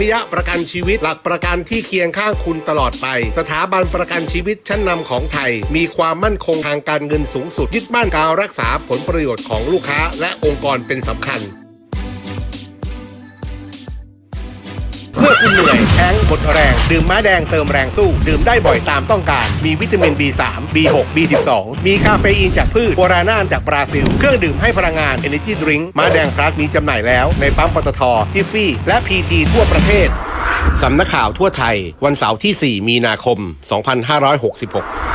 พยประกันชีวิตหลักประกันที่เคียงข้างคุณตลอดไป สถาบันประกันชีวิตชั้นนำของไทย มีความมั่นคงทางการเงินสูงสุดยึดมั่นการรักษาผลประโยชน์ของลูกค้าและองค์กรเป็นสำคัญ คุณเหนื่อยแข้งหมดแรง ดื่มม้าแดงเติมแรงสู้ ดื่มได้บ่อยตามต้องการ มีวิตามิน B3 B6 B12 มีคาเฟอีนจากพืชโบราณานจากบราซิล เครื่องดื่มให้พลังงาน Energy Drink ม้าแดงพลัสมีจำหน่ายแล้ว ในปั๊มปตททิฟฟี่และ PT ทั่วประเทศสำนักข่าวทั่วไทย วันเสาร์ที่ 4 มีนาคม 2566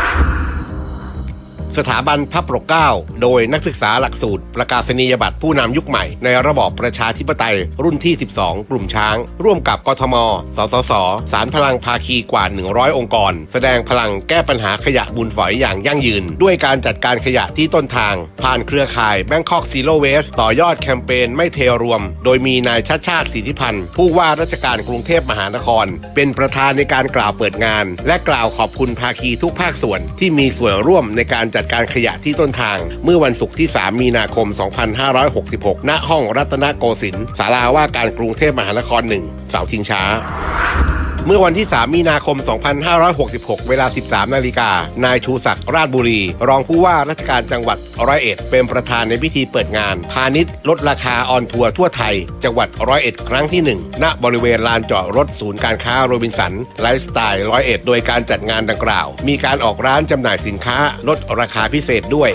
สถาบันพระปกเกล้า โดยนักศึกษาหลักสูตร ประกาศนียบัตรผู้นำยุคใหม่ ในระบอบประชาธิปไตย รุ่นที่ 12 กลุ่มช้าง ร่วมกับกทม สสส สารพลังภาคีกว่า 100 องค์กร แสดงพลังแก้ปัญหาขยะบุญฝอยอย่างยั่งยืน ด้วยการจัดการขยะที่ต้นทาง ผ่านเครือข่าย Bangkok Zero Waste ต่อยอดแคมเปญไม่เทรวม โดยมีนายชัดชาติสิทธิพันธ์ผู้ว่าราชการกรุงเทพมหานคร เป็นประธานในการกล่าวเปิดงาน และกล่าวขอบคุณภาคีทุกภาคส่วนที่มีส่วนร่วมในการจัดการขยะที่ต้นทาง เมื่อวันศุกร์ที่ 3 มีนาคม 2566 ณ ห้องรัตนโกสินทร์ศาลาว่าการกรุงเทพมหานคร1เสาชิงช้า เมื่อวันที่ 3 มีนาคม 2566 เวลา 13 นาฬิกา นายชูศักดิ์ราชบุรี รองผู้ว่าราชการจังหวัดร้อยเอ็ด เป็นประธานในพิธีเปิดงาน พาณิชย์ลดราคาออนทัวร์ทั่วไทย จังหวัดร้อยเอ็ดครั้งที่ 1 ณ บริเวณลานจอดรถศูนย์การค้าโรบินสัน ไลฟ์สไตล์ร้อยเอ็ด โดยการจัดงานดังกล่าว มีการออกร้านจำหน่ายสินค้าลดราคาพิเศษด้วย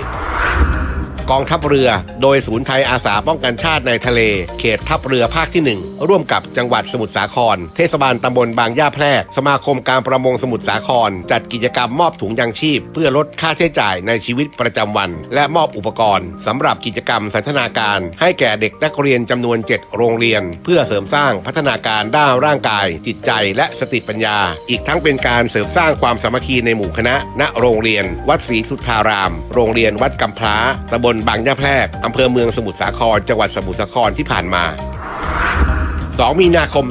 กองทัพเรือ โดยศูนย์ไทยอาสาป้องกันชาติในทะเล เขตทัพเรือภาคที่ 1 ร่วมกับจังหวัดสมุทรสาคร เทศบาลตำบลบางย่าแพรก สมาคมการประมงสมุทรสาคร จัดกิจกรรมมอบถุงยางชีพ เพื่อลดค่าใช้จ่ายในชีวิตประจำวัน และมอบอุปกรณ์สำหรับกิจกรรมสันทนาการ ให้แก่เด็กนักเรียนจำนวน 7 โรงเรียน เพื่อเสริมสร้างพัฒนาการด้านร่างกาย จิตใจ และสติปัญญา อีกทั้งเป็นการเสริมสร้างความสามัคคีในหมู่คณะณโรงเรียน วัดศรีสุทธาราม โรงเรียนวัดกำพร้าตำบลบางย่าแพรกอำเภอเมืองสมุทรสาคร จังหวัดสมุทรสาครที่ผ่านมา 2 มีนาคม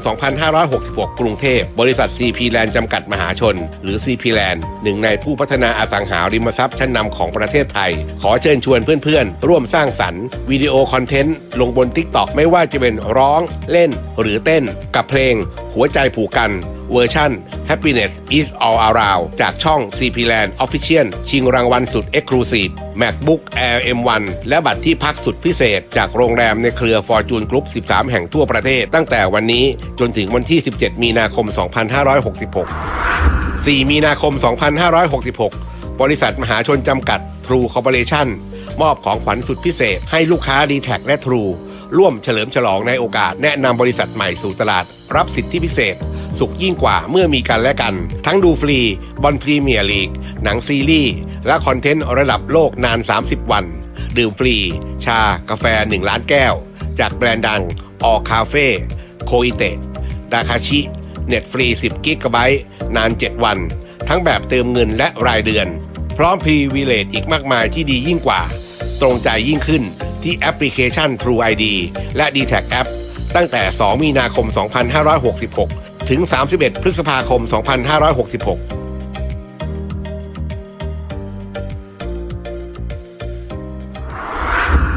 2566 กรุงเทพ บริษัท CP Land จำกัดมหาชน หรือ CP Land หนึ่งในผู้พัฒนาอสังหาริมทรัพย์ชั้นนำของประเทศไทย ขอเชิญชวนเพื่อนๆ ร่วมสร้างสรรค์วิดีโอคอนเทนต์ ลงบน TikTok ไม่ว่าจะเป็นร้อง เล่น หรือเต้น กับเพลง หัวใจผูกกัน เวอร์ชั่น Happiness is all around จากช่อง CP Land Official ชิงรางวัลสุด Exclusive MacBook Air M1 และบัตรที่พักสุดพิเศษ จากโรงแรมในเครือ Fortune Group 13 แห่งทั่วประเทศ ตั้งแต่วันนี้จนถึงวันที่ 17 มีนาคม 2566 4 มีนาคม 2566 บริษัทมหาชนจำกัด True Corporation มอบของขวัญสุดพิเศษให้ลูกค้า d t แทและ True ร่วมเฉลิมฉลองในโอกาสแนะนำบริษัทใหม่สู่ตลาด รับสิทธิพิเศษ สุขยิ่งกว่าเมื่อมีกันและกัน ทั้งดูฟรีบอลพรีเมียร์ลีก หนังซีรีส์และคอนเทนต์ระดับโลกนาน 30 วัน ดื่มฟรี ชา กาแฟ 1 ล้านแก้ว จากแบรนด์ดังออคาเฟ่โคอิเตะดาคาชิเน็ตฟรี 10 กิกะไบต์นาน 7 วัน ทั้งแบบเติมเงินและรายเดือน พร้อมพรีวิเลตอีกมากมายที่ดียิ่งกว่า ตรงใจยิ่งขึ้นที่แอปพลิเคชัน True ID และ d t แท App ตั้งแต่ 2 มีนาคม 2566 ถึง 31 พฤษภาคม 2566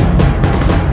1444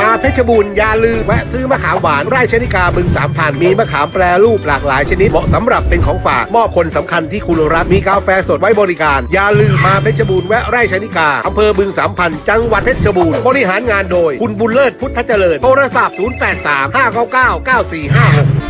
มาเพชรบูรณ์อย่าลืมแวะซื้อมะขามหวานไร่ชนิกาบึงสามพันมีมะขามแปรรูปหลากหลายชนิดเหมาะสำหรับเป็นของฝากมอบคนสำคัญที่คุณรักมีกาแฟสดไว้บริการ อย่าลืมมาเพชรบูรณ์แวะไร่ชนิกาอำเภอบึงสามพันจังหวัดเพชรบูรณ์บริหารงานโดย คุณบุญเลิศพุทธเจริญโทรศัพท์ 083 599 9456